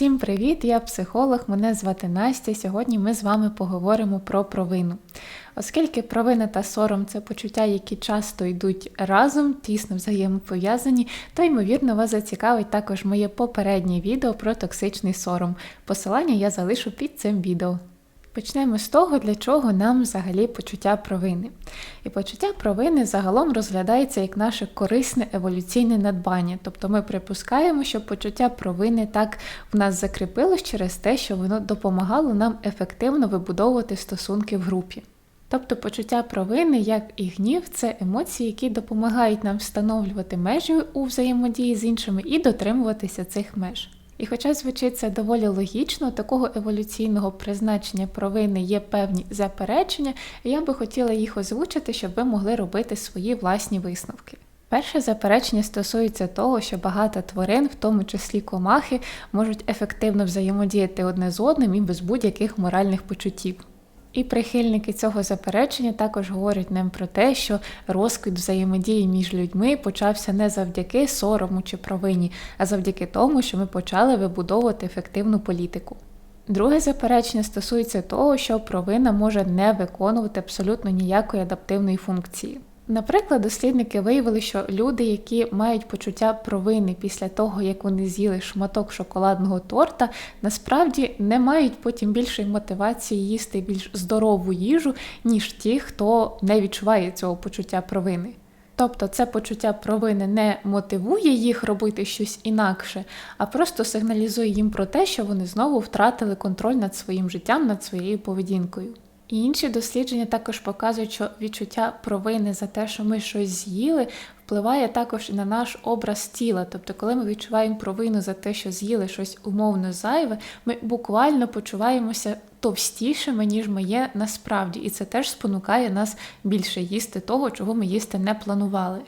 Всім привіт! Я психолог, мене звати Настя. Сьогодні ми з вами поговоримо про провину. Оскільки провина та сором це почуття, які часто йдуть разом, тісно взаємопов'язані, то ймовірно вас зацікавить також моє попереднє відео про токсичний сором. Посилання я залишу під цим відео. Почнемо з того, для чого нам взагалі почуття провини. І почуття провини загалом розглядається як наше корисне еволюційне надбання. Тобто ми припускаємо, що почуття провини так в нас закріпилось через те, що воно допомагало нам ефективно вибудовувати стосунки в групі. Тобто почуття провини, як і гнів, це емоції, які допомагають нам встановлювати межі у взаємодії з іншими і дотримуватися цих меж. І хоча звучить це доволі логічно, такого еволюційного призначення провини є певні заперечення, і я би хотіла їх озвучити, щоб ви могли робити свої власні висновки. Перше заперечення стосується того, що багато тварин, в тому числі комахи, можуть ефективно взаємодіяти одне з одним і без будь-яких моральних почуттів. І прихильники цього заперечення також говорять нам про те, що розквіт взаємодії між людьми почався не завдяки сорому чи провині, а завдяки тому, що ми почали вибудовувати ефективну політику. Друге заперечення стосується того, що провина може не виконувати абсолютно ніякої адаптивної функції. Наприклад, дослідники виявили, що люди, які мають почуття провини після того, як вони з'їли шматок шоколадного торта, насправді не мають потім більшої мотивації їсти більш здорову їжу, ніж ті, хто не відчуває цього почуття провини. Тобто це почуття провини не мотивує їх робити щось інакше, а просто сигналізує їм про те, що вони знову втратили контроль над своїм життям, над своєю поведінкою. І інші дослідження також показують, що відчуття провини за те, що ми щось з'їли, впливає також і на наш образ тіла. Тобто, коли ми відчуваємо провину за те, що з'їли щось умовно зайве, ми буквально почуваємося товстішими, ніж ми є насправді. І це теж спонукає нас більше їсти того, чого ми їсти не планували.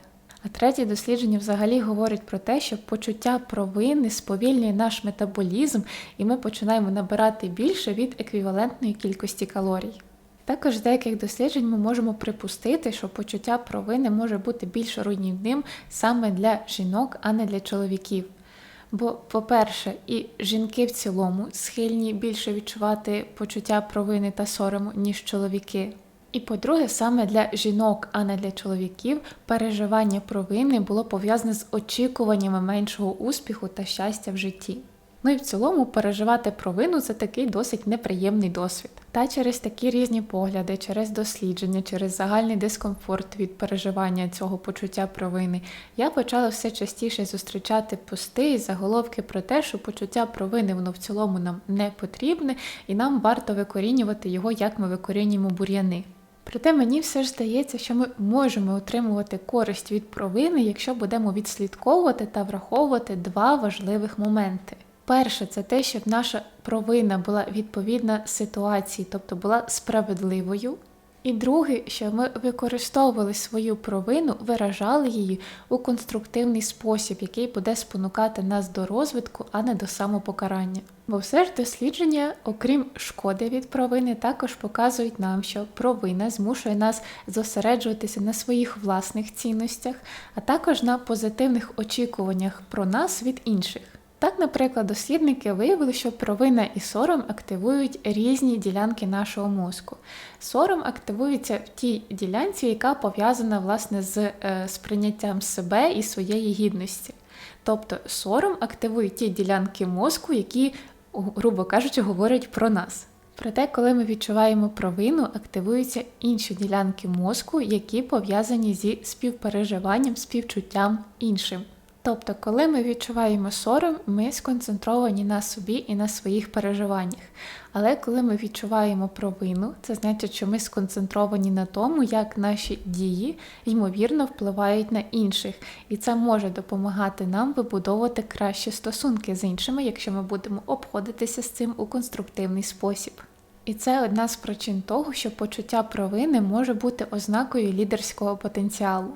А третє дослідження взагалі говорить про те, що почуття провини сповільнює наш метаболізм, і ми починаємо набирати більше від еквівалентної кількості калорій. Також з деяких досліджень ми можемо припустити, що почуття провини може бути більш руйнівним саме для жінок, а не для чоловіків. Бо, по-перше, і жінки в цілому схильні більше відчувати почуття провини та сорому, ніж чоловіки. І по-друге, саме для жінок, а не для чоловіків, переживання провини було пов'язане з очікуваннями меншого успіху та щастя в житті. Ну і в цілому переживати провину це такий досить неприємний досвід. Та через такі різні погляди, через дослідження, через загальний дискомфорт від переживання цього почуття провини, я почала все частіше зустрічати пости і заголовки про те, що почуття провини воно в цілому нам не потрібне, і нам варто викорінювати його, як ми викорінюємо бур'яни. Проте мені все ж здається, що ми можемо отримувати користь від провини, якщо будемо відслідковувати та враховувати два важливих моменти. Перше, це те, щоб наша провина була відповідна ситуації, тобто була справедливою. І друге, що ми використовували свою провину, виражали її у конструктивний спосіб, який буде спонукати нас до розвитку, а не до самопокарання. Бо все ж дослідження, окрім шкоди від провини, також показують нам, що провина змушує нас зосереджуватися на своїх власних цінностях, а також на позитивних очікуваннях про нас від інших. Так, наприклад, дослідники виявили, що провина і сором активують різні ділянки нашого мозку. Сором активується в тій ділянці, яка пов'язана власне з е, сприйняттям себе і своєї гідності. Тобто сором активує ті ділянки мозку, які, грубо кажучи, говорять про нас. Проте, коли ми відчуваємо провину, активуються інші ділянки мозку, які пов'язані зі співпереживанням, співчуттям іншим. Тобто, коли ми відчуваємо сором, ми сконцентровані на собі і на своїх переживаннях. Але коли ми відчуваємо провину, це значить, що ми сконцентровані на тому, як наші дії ймовірно впливають на інших, і це може допомагати нам вибудовувати кращі стосунки з іншими, якщо ми будемо обходитися з цим у конструктивний спосіб. І це одна з причин того, що почуття провини може бути ознакою лідерського потенціалу.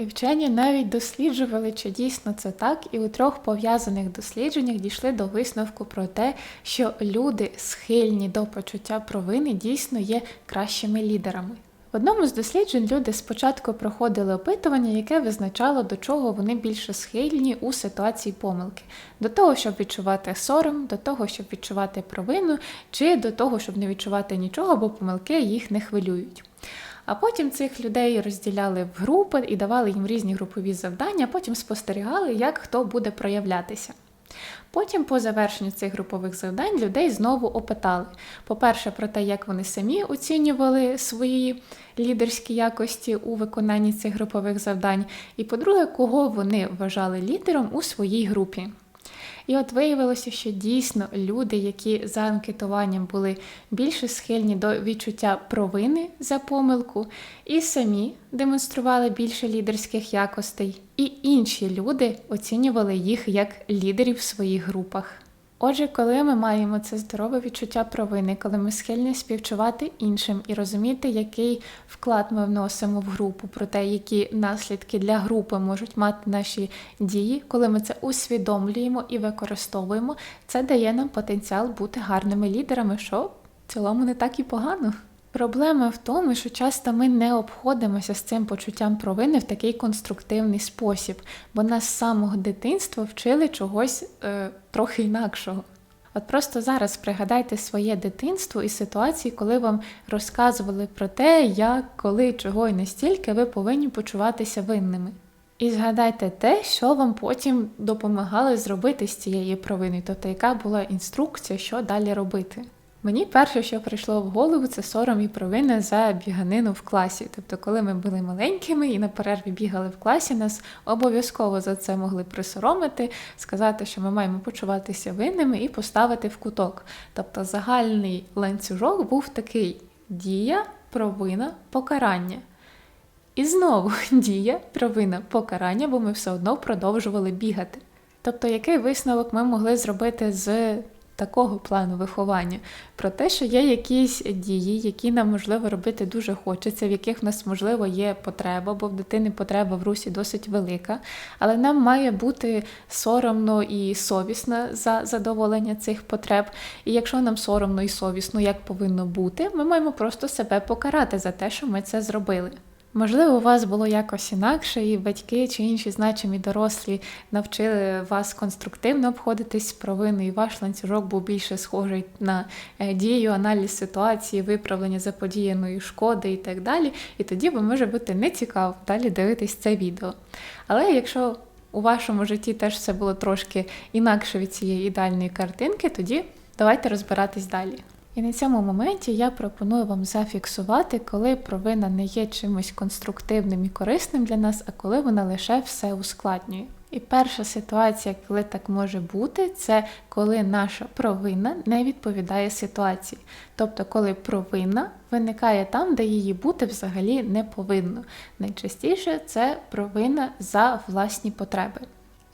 І вчені навіть досліджували, чи дійсно це так, і у трьох пов'язаних дослідженнях дійшли до висновку про те, що люди, схильні до почуття провини, дійсно є кращими лідерами. В одному з досліджень люди спочатку проходили опитування, яке визначало, до чого вони більше схильні у ситуації помилки: до того, щоб відчувати сором, до того, щоб відчувати провину, чи до того, щоб не відчувати нічого, бо помилки їх не хвилюють. А потім цих людей розділяли в групи і давали їм різні групові завдання, а потім спостерігали, як хто буде проявлятися. Потім, по завершенню цих групових завдань, людей знову опитали. По-перше, про те, як вони самі оцінювали свої лідерські якості у виконанні цих групових завдань. І по-друге, кого вони вважали лідером у своїй групі. І от виявилося, що дійсно люди, які за анкетуванням були більше схильні до відчуття провини за помилку, і самі демонстрували більше лідерських якостей, і інші люди оцінювали їх як лідерів в своїх групах. Отже, коли ми маємо це здорове відчуття провини, коли ми схильні співчувати іншим і розуміти, який вклад ми вносимо в групу, про те, які наслідки для групи можуть мати наші дії, коли ми це усвідомлюємо і використовуємо, це дає нам потенціал бути гарними лідерами, що в цілому не так і погано. Проблема в тому, що часто ми не обходимося з цим почуттям провини в такий конструктивний спосіб, бо нас з самого дитинства вчили чогось е, трохи інакшого. От просто зараз пригадайте своє дитинство і ситуації, коли вам розказували про те, як, коли, чого і настільки ви повинні почуватися винними. І згадайте те, що вам потім допомагало зробити з цієї провини, тобто яка була інструкція, що далі робити. Мені перше, що прийшло в голову, це сором і провина за біганину в класі. Тобто, коли ми були маленькими і на перерві бігали в класі, нас обов'язково за це могли присоромити, сказати, що ми маємо почуватися винними і поставити в куток. Тобто загальний ланцюжок був такий: дія, провина, покарання. І знову дія, провина, покарання, бо ми все одно продовжували бігати. Тобто, який висновок ми могли зробити з такого плану виховання, про те, що є якісь дії, які нам можливо робити дуже хочеться, в яких в нас можливо є потреба, бо в дитини потреба в русі досить велика, але нам має бути соромно і совісно за задоволення цих потреб. І якщо нам соромно і совісно, як повинно бути, ми маємо просто себе покарати за те, що ми це зробили. Можливо, у вас було якось інакше, і батьки чи інші значимі дорослі навчили вас конструктивно обходитись з провиною, і ваш ланцюжок був більше схожий на е, дію, аналіз ситуації, виправлення заподіяної шкоди і так далі. І тоді вам може бути нецікаво далі дивитись це відео. Але якщо у вашому житті теж все було трошки інакше від цієї ідеальної картинки, тоді давайте розбиратись далі. І на цьому моменті я пропоную вам зафіксувати, коли провина не є чимось конструктивним і корисним для нас, а коли вона лише все ускладнює. І перша ситуація, коли так може бути, це коли наша провина не відповідає ситуації. Тобто, коли провина виникає там, де її бути взагалі не повинно. Найчастіше це провина за власні потреби.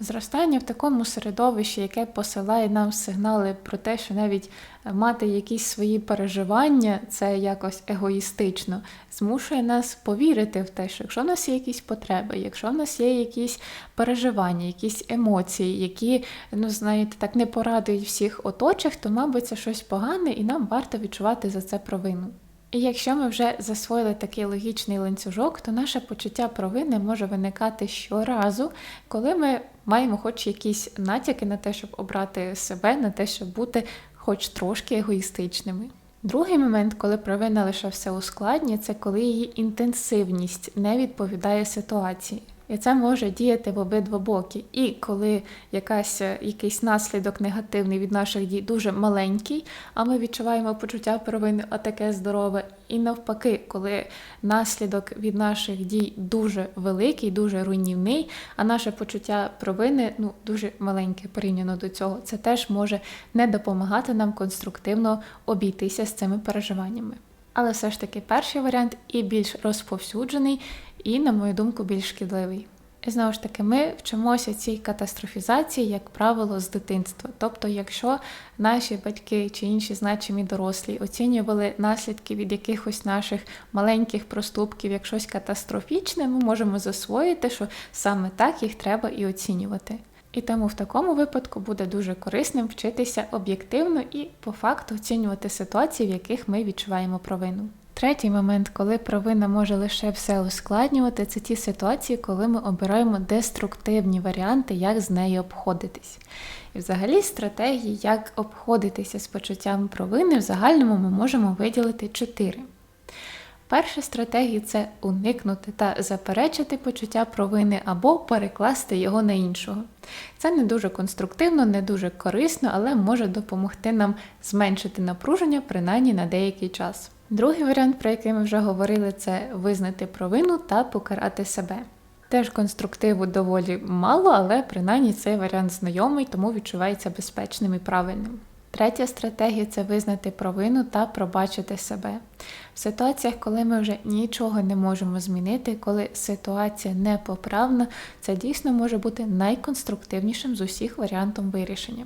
Зростання в такому середовищі, яке посилає нам сигнали про те, що навіть е, мати якісь свої переживання, це якось егоїстично, змушує нас повірити в те, що якщо в нас є якісь потреби, якщо в нас є якісь переживання, якісь емоції, які, ну знаєте, так не порадують всіх оточих, то, мабуть, це щось погане, і нам варто відчувати за це провину. І якщо ми вже засвоїли такий логічний ланцюжок, то наше почуття провини може виникати щоразу, коли ми маємо хоч якісь натяки на те, щоб обрати себе, на те, щоб бути хоч трошки егоїстичними. Другий момент, коли провина лише все ускладнює, це коли її інтенсивність не відповідає ситуації. І це може діяти в обидва боки. І коли якась, якийсь наслідок негативний від наших дій дуже маленький, а ми відчуваємо почуття провини, а таке здорове. І навпаки, коли наслідок від наших дій дуже великий, дуже руйнівний, а наше почуття провини ну, дуже маленьке порівняно до цього, це теж може не допомагати нам конструктивно обійтися з цими переживаннями. Але все ж таки перший варіант і більш розповсюджений, і, на мою думку, більш шкідливий. І знову ж таки, ми вчимося цій катастрофізації, як правило, з дитинства. Тобто, якщо наші батьки чи інші значимі дорослі оцінювали наслідки від якихось наших маленьких проступків, як щось катастрофічне, ми можемо засвоїти, що саме так їх треба і оцінювати. І тому в такому випадку буде дуже корисним вчитися об'єктивно і по факту оцінювати ситуації, в яких ми відчуваємо провину. Третій момент, коли провина може лише все ускладнювати, це ті ситуації, коли ми обираємо деструктивні варіанти, як з нею обходитись. І взагалі стратегії, як обходитися з почуттям провини, в загальному ми можемо виділити чотири. Перша стратегія це уникнути та заперечити почуття провини або перекласти його на іншого. Це не дуже конструктивно, не дуже корисно, але може допомогти нам зменшити напруження принаймні на деякий час. Другий варіант, про який ми вже говорили, це визнати провину та покарати себе. Теж конструктиву доволі мало, але принаймні цей варіант знайомий, тому відчувається безпечним і правильним. Третя стратегія це визнати провину та пробачити себе. В ситуаціях, коли ми вже нічого не можемо змінити, коли ситуація непоправна, це дійсно може бути найконструктивнішим з усіх варіантом вирішення.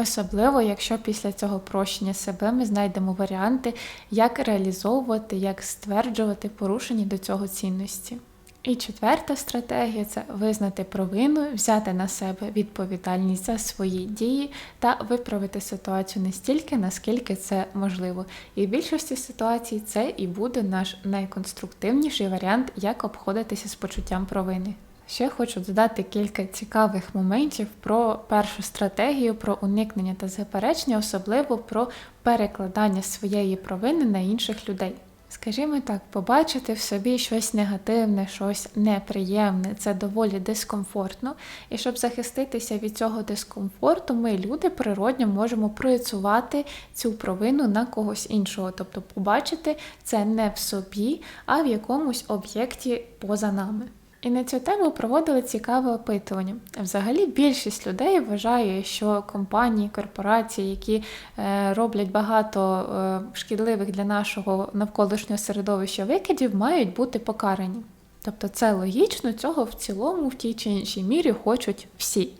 Особливо, якщо після цього прощення себе ми знайдемо варіанти, як реалізовувати, як стверджувати порушені до цього цінності. І четверта стратегія це визнати провину, взяти на себе відповідальність за свої дії та виправити ситуацію настільки, наскільки це можливо. І в більшості ситуацій це і буде наш найконструктивніший варіант, як обходитися з почуттям провини. Ще хочу додати кілька цікавих моментів про першу стратегію, про уникнення та заперечення, особливо про перекладання своєї провини на інших людей. Скажімо так, побачити в собі щось негативне, щось неприємне, це доволі дискомфортно. І щоб захиститися від цього дискомфорту, ми, люди, природньо можемо проєцувати цю провину на когось іншого. Тобто побачити це не в собі, а в якомусь об'єкті поза нами. І на цю тему проводили цікаве опитування. Взагалі, більшість людей вважає, що компанії, корпорації, які е, роблять багато е, шкідливих для нашого навколишнього середовища викидів, мають бути покарані. Тобто це логічно, цього в цілому, в тій чи іншій мірі хочуть всі.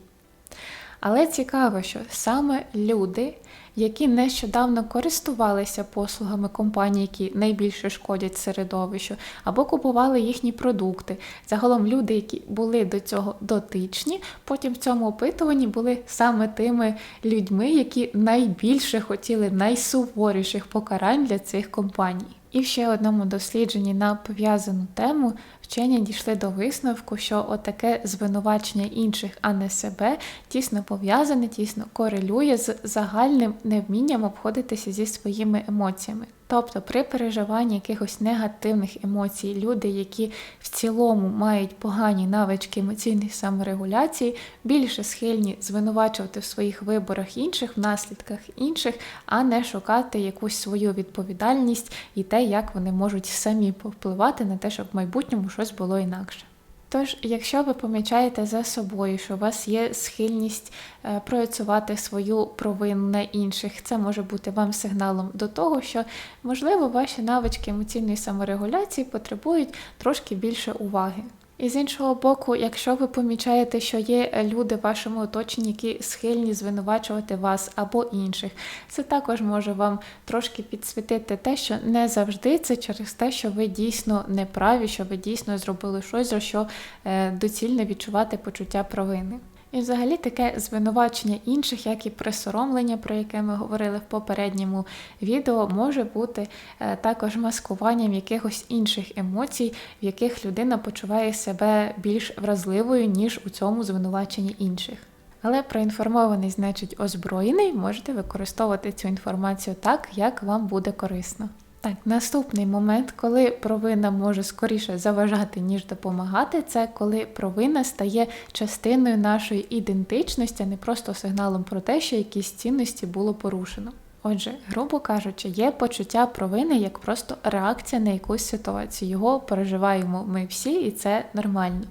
Але цікаво, що саме люди, які нещодавно користувалися послугами компаній, які найбільше шкодять середовищу, або купували їхні продукти. Загалом люди, які були до цього дотичні, потім в цьому опитуванні були саме тими людьми, які найбільше хотіли найсуворіших покарань для цих компаній. І в ще одному дослідженні на пов'язану тему вчені дійшли до висновку, що отаке звинувачення інших, а не себе, тісно пов'язане, тісно корелює з загальним невмінням обходитися зі своїми емоціями. Тобто при переживанні якихось негативних емоцій, люди, які в цілому мають погані навички емоційної саморегуляції, більше схильні звинувачувати в своїх виборах інших, в наслідках інших, а не шукати якусь свою відповідальність і те, як вони можуть самі повпливати на те, щоб в майбутньому щось було інакше. Тож, якщо ви помічаєте за собою, що у вас є схильність е, проєцувати свою провину на інших, це може бути вам сигналом до того, що, можливо, ваші навички емоційної саморегуляції потребують трошки більше уваги. І з іншого боку, якщо ви помічаєте, що є люди в вашому оточенні, які схильні звинувачувати вас або інших, це також може вам трошки підсвітити те, що не завжди це через те, що ви дійсно неправі, що ви дійсно зробили щось, за що е, доцільно відчувати почуття провини. І взагалі таке звинувачення інших, як і присоромлення, про яке ми говорили в попередньому відео, може бути е, також маскуванням якихось інших емоцій, в яких людина почуває себе більш вразливою, ніж у цьому звинуваченні інших. Але проінформований, значить, озброєний, можете використовувати цю інформацію так, як вам буде корисно. Так, наступний момент, коли провина може скоріше заважати, ніж допомагати, це коли провина стає частиною нашої ідентичності, а не просто сигналом про те, що якісь цінності було порушено. Отже, грубо кажучи, є почуття провини як просто реакція на якусь ситуацію. Його переживаємо ми всі, і це нормально.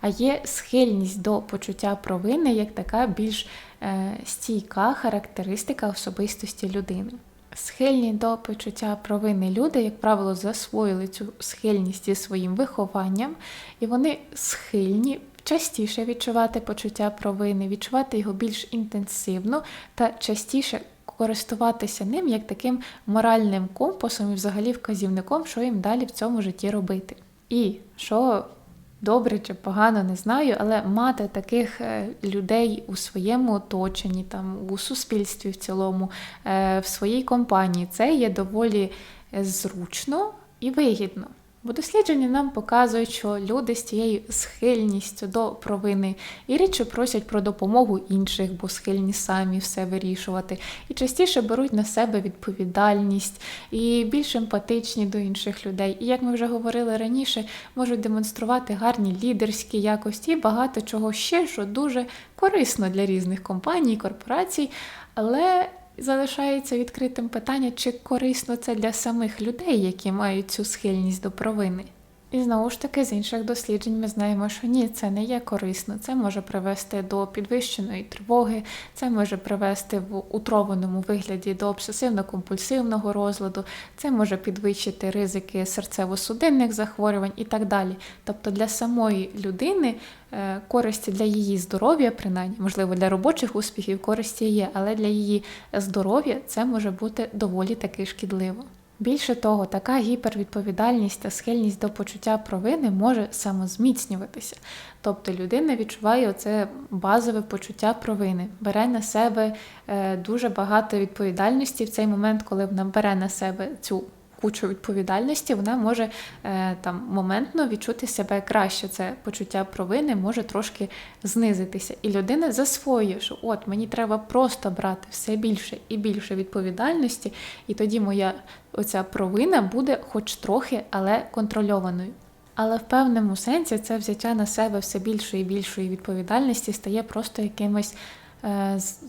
А є схильність до почуття провини як така більш е, стійка характеристика особистості людини. Схильні до почуття провини люди, як правило, засвоїли цю схильність зі своїм вихованням, і вони схильні частіше відчувати почуття провини, відчувати його більш інтенсивно та частіше користуватися ним як таким моральним компасом і взагалі вказівником, що їм далі в цьому житті робити. І що добре чи погано, не знаю, але мати таких е, людей у своєму оточенні, там у суспільстві в цілому, е, в своїй компанії, це є доволі зручно і вигідно. Бо дослідження нам показують, що люди з цією схильністю до провини і рідше просять про допомогу інших, бо схильні самі все вирішувати, і частіше беруть на себе відповідальність і більш емпатичні до інших людей. І як ми вже говорили раніше, можуть демонструвати гарні лідерські якості і багато чого ще, що дуже корисно для різних компаній, корпорацій, але залишається відкритим питання, чи корисно це для самих людей, які мають цю схильність до провини. І знову ж таки, з інших досліджень ми знаємо, що ні, це не є корисно. Це може привести до підвищеної тривоги, це може привести в утрованому вигляді до обсесивно-компульсивного розладу, це може підвищити ризики серцево-судинних захворювань і так далі. Тобто для самої людини е, користі для її здоров'я, принаймні, можливо, для робочих успіхів користі є, але для її здоров'я це може бути доволі таки шкідливо. Більше того, така гіпервідповідальність та схильність до почуття провини може самозміцнюватися. Тобто людина відчуває оце базове почуття провини, бере на себе е, дуже багато відповідальності в цей момент, коли вона бере на себе цю кучу відповідальності, вона може е, там моментно відчути себе краще. Це почуття провини може трошки знизитися. І людина засвоює, що от мені треба просто брати все більше і більше відповідальності, і тоді моя оця провина буде хоч трохи, але контрольованою. Але в певному сенсі це взяття на себе все більшої і більшої відповідальності стає просто якимось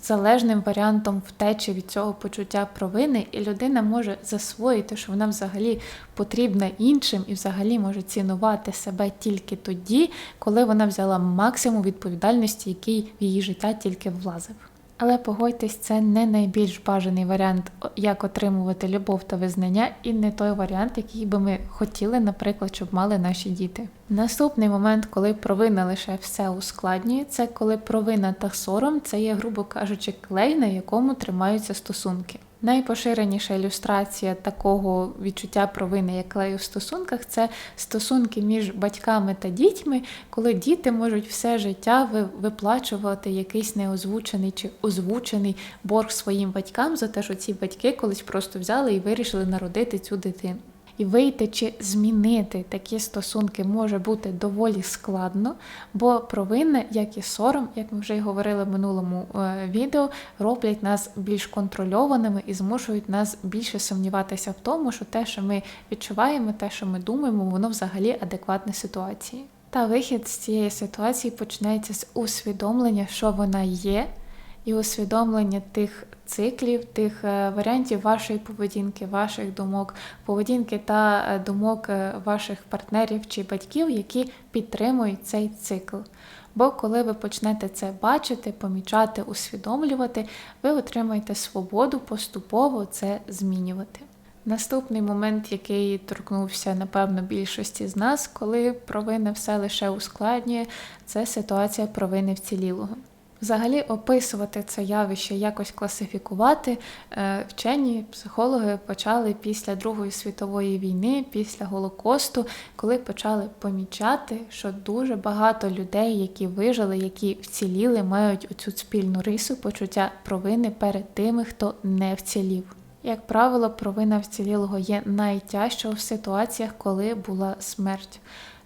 залежним варіантом втечі від цього почуття провини, і людина може засвоїти, що вона взагалі потрібна іншим і взагалі може цінувати себе тільки тоді, коли вона взяла максимум відповідальності, який в її життя тільки влазив. Але погодьтесь, це не найбільш бажаний варіант, як отримувати любов та визнання, і не той варіант, який би ми хотіли, наприклад, щоб мали наші діти. Наступний момент, коли провина лише все ускладнює, це коли провина та сором це є, грубо кажучи, клей, на якому тримаються стосунки. Найпоширеніша ілюстрація такого відчуття провини, як клею в стосунках, це стосунки між батьками та дітьми, коли діти можуть все життя виплачувати якийсь неозвучений чи озвучений борг своїм батькам за те, що ці батьки колись просто взяли і вирішили народити цю дитину. І вийти чи змінити такі стосунки може бути доволі складно, бо провини, як і сором, як ми вже й говорили в минулому е, відео, роблять нас більш контрольованими і змушують нас більше сумніватися в тому, що те, що ми відчуваємо, те, що ми думаємо, воно взагалі адекватне ситуації. Та вихід з цієї ситуації починається з усвідомлення, що вона є і усвідомлення тих циклів, тих е, варіантів вашої поведінки, ваших думок, поведінки та е, думок е, ваших партнерів чи батьків, які підтримують цей цикл. Бо коли ви почнете це бачити, помічати, усвідомлювати, ви отримаєте свободу поступово це змінювати. Наступний момент, який торкнувся, напевно, більшості з нас, коли провина все лише ускладнює, це ситуація провини вцілілого. Взагалі описувати це явище, якось класифікувати. Е, вчені психологи почали після Другої світової війни, після Голокосту, коли почали помічати, що дуже багато людей, які вижили, які вціліли, мають оцю спільну рису почуття провини перед тими, хто не вцілів. Як правило, провина вцілілого є найтяжчою в ситуаціях, коли була смерть.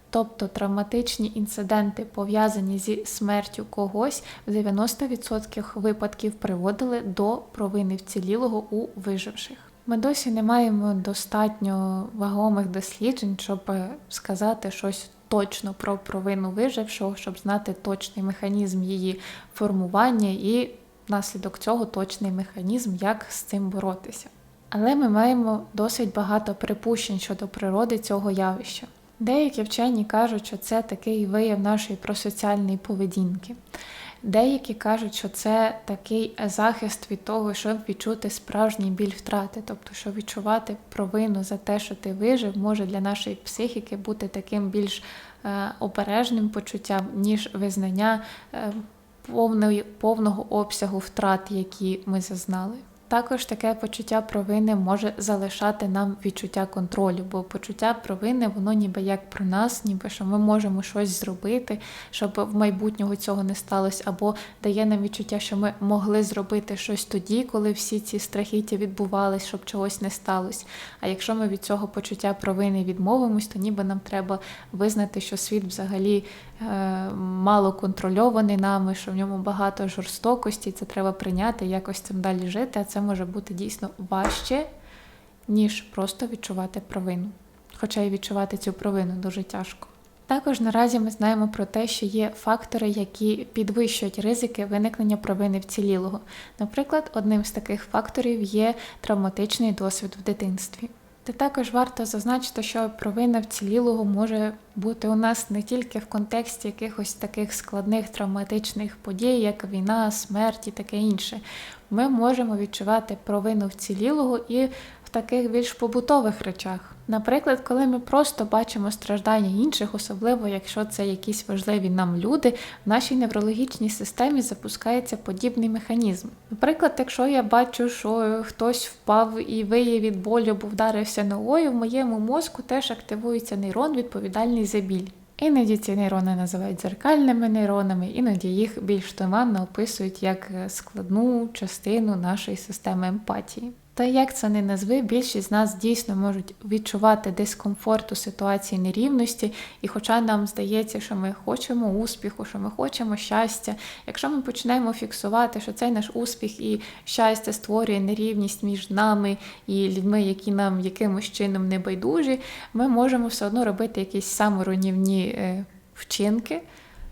Тобто травматичні інциденти, пов'язані зі смертю когось, в 90% випадків приводили до провини вцілілого у виживших. Ми досі не маємо достатньо вагомих досліджень, щоб сказати щось точно про провину вижившого, щоб знати точний механізм її формування і внаслідок цього точний механізм, як з цим боротися. Але ми маємо досить багато припущень щодо природи цього явища. Деякі вчені кажуть, що це такий вияв нашої просоціальної поведінки. Деякі кажуть, що це такий захист від того, щоб відчути справжній біль втрати, тобто, щоб відчувати провину за те, що ти вижив, може для нашої психіки бути таким більш е, обережним почуттям, ніж визнання е, повної, повного обсягу втрат, які ми зазнали. Також таке почуття провини може залишати нам відчуття контролю, бо почуття провини, воно ніби як про нас, ніби що ми можемо щось зробити, щоб в майбутнього цього не сталося, або дає нам відчуття, що ми могли зробити щось тоді, коли всі ці страхіття відбувались, щоб чогось не сталося. А якщо ми від цього почуття провини відмовимось, то ніби нам треба визнати, що світ взагалі мало контрольований нами, що в ньому багато жорстокості, це треба прийняти, якось цим далі жити. А це може бути дійсно важче, ніж просто відчувати провину. Хоча і відчувати цю провину дуже тяжко. Також наразі ми знаємо про те, що є фактори, які підвищують ризики виникнення провини вцілілого. Наприклад, одним з таких факторів є травматичний досвід в дитинстві. Та також варто зазначити, що провина вцілілого може бути у нас не тільки в контексті якихось таких складних травматичних подій, як війна, смерть і таке інше. Ми можемо відчувати провину вцілілого і в таких більш побутових речах. Наприклад, коли ми просто бачимо страждання інших, особливо якщо це якісь важливі нам люди, в нашій неврологічній системі запускається подібний механізм. Наприклад, якщо я бачу, що хтось впав і виє від болю, бо вдарився ногою, в моєму мозку теж активується нейрон, відповідальний за біль. Іноді ці нейрони називають дзеркальними нейронами, іноді їх більш туманно описують як складну частину нашої системи емпатії. Та як це не назви, більшість з нас дійсно можуть відчувати дискомфорт у ситуації нерівності, і хоча нам здається, що ми хочемо успіху, що ми хочемо щастя, якщо ми почнемо фіксувати, що цей наш успіх і щастя створює нерівність між нами і людьми, які нам якимось чином не байдужі, ми можемо все одно робити якісь саморуйнівні е, вчинки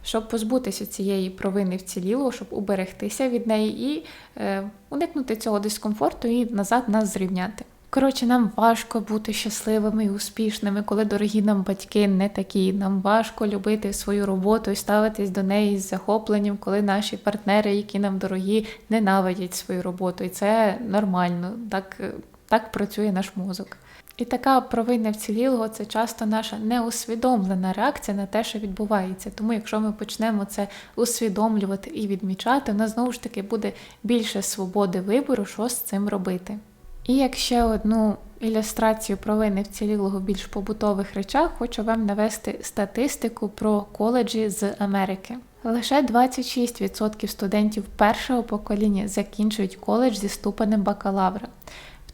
щоб позбутися цієї провини вцілілого, щоб уберегтися від неї і е, уникнути цього дискомфорту і назад нас зрівняти. Коротше, нам важко бути щасливими і успішними, коли дорогі нам батьки не такі. Нам важко любити свою роботу і ставитись до неї з захопленням, коли наші партнери, які нам дорогі, ненавидять свою роботу. І це нормально, так, так працює наш мозок. І така провина вцілілого це часто наша неусвідомлена реакція на те, що відбувається. Тому, якщо ми почнемо це усвідомлювати і відмічати, у нас знову ж таки буде більше свободи вибору, що з цим робити. І як ще одну ілюстрацію провини вцілілого в більш побутових речах, хочу вам навести статистику про коледжі з Америки. Лише 26% студентів першого покоління закінчують коледж зі ступенем бакалавра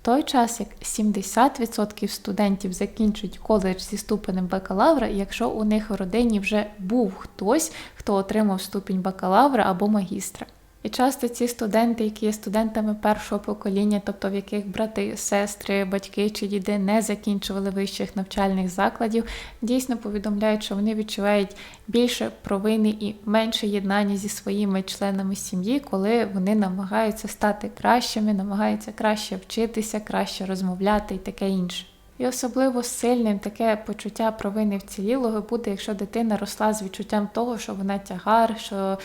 той час як 70% студентів закінчують коледж зі ступенем бакалавра, якщо у них в родині вже був хтось, хто отримав ступінь бакалавра або магістра. І часто ці студенти, які є студентами першого покоління, тобто в яких брати, сестри, батьки чи діди не закінчували вищих навчальних закладів, дійсно повідомляють, що вони відчувають більше провини і менше єднання зі своїми членами сім'ї, коли вони намагаються стати кращими, намагаються краще вчитися, краще розмовляти і таке інше. І особливо сильним таке почуття провини вцілілого буде, якщо дитина росла з відчуттям того, що вона тягар, що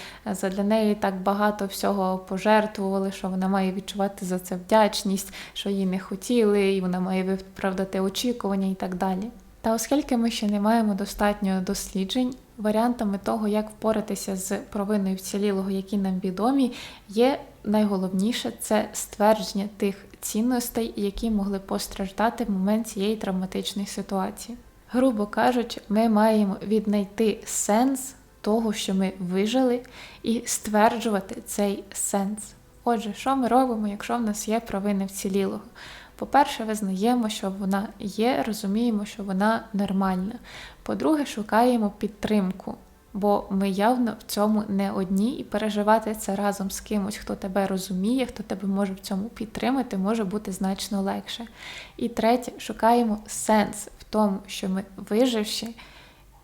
для неї так багато всього пожертвували, що вона має відчувати за це вдячність, що її не хотіли, і вона має виправдати очікування і так далі. Та оскільки ми ще не маємо достатньо досліджень, варіантами того, як впоратися з провиною вцілілого, які нам відомі, є найголовніше це ствердження тих цінностей, які могли постраждати в момент цієї травматичної ситуації. Грубо кажучи, ми маємо віднайти сенс того, що ми вижили, і стверджувати цей сенс. Отже, що ми робимо, якщо в нас є провина вцілілого? По-перше, визнаємо, що вона є, розуміємо, що вона нормальна. По-друге, шукаємо підтримку, бо ми явно в цьому не одні, і переживати це разом з кимось, хто тебе розуміє, хто тебе може в цьому підтримати, може бути значно легше. І третє, шукаємо сенс в тому, що ми виживши.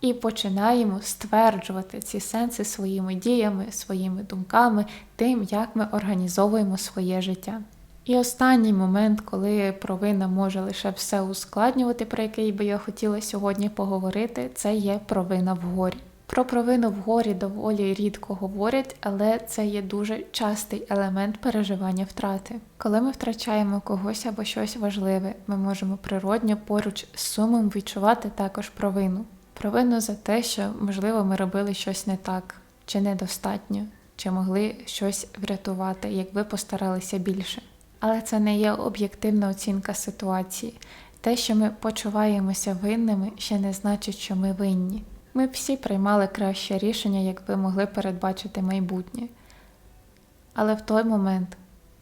І починаємо стверджувати ці сенси своїми діями, своїми думками, тим, як ми організовуємо своє життя. І останній момент, коли провина може лише все ускладнювати, про який би я хотіла сьогодні поговорити, це є провина в горі. Про провину в горі доволі рідко говорять, але це є дуже частий елемент переживання втрати. Коли ми втрачаємо когось або щось важливе, ми можемо природньо поруч з сумом відчувати також провину. Провину за те, що, можливо, ми робили щось не так, чи недостатньо, чи могли щось врятувати, якби постаралися більше. Але це не є об'єктивна оцінка ситуації. Те, що ми почуваємося винними, ще не значить, що ми винні. Ми б всі приймали краще рішення, якби могли передбачити майбутнє. Але в той момент,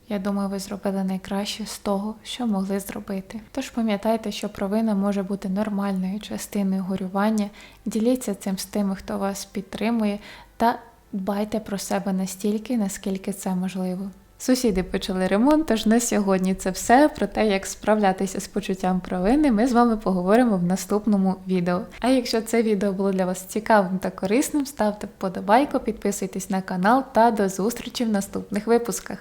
я думаю, ви зробили найкраще з того, що могли зробити. Тож пам'ятайте, що провина може бути нормальною частиною горювання, діліться цим з тими, хто вас підтримує, та дбайте про себе настільки, наскільки це можливо. Сусіди почали ремонт, тож на сьогодні це все. Про те, як справлятися з почуттям провини, ми з вами поговоримо в наступному відео. А якщо це відео було для вас цікавим та корисним, ставте вподобайку, підписуйтесь на канал та до зустрічі в наступних випусках.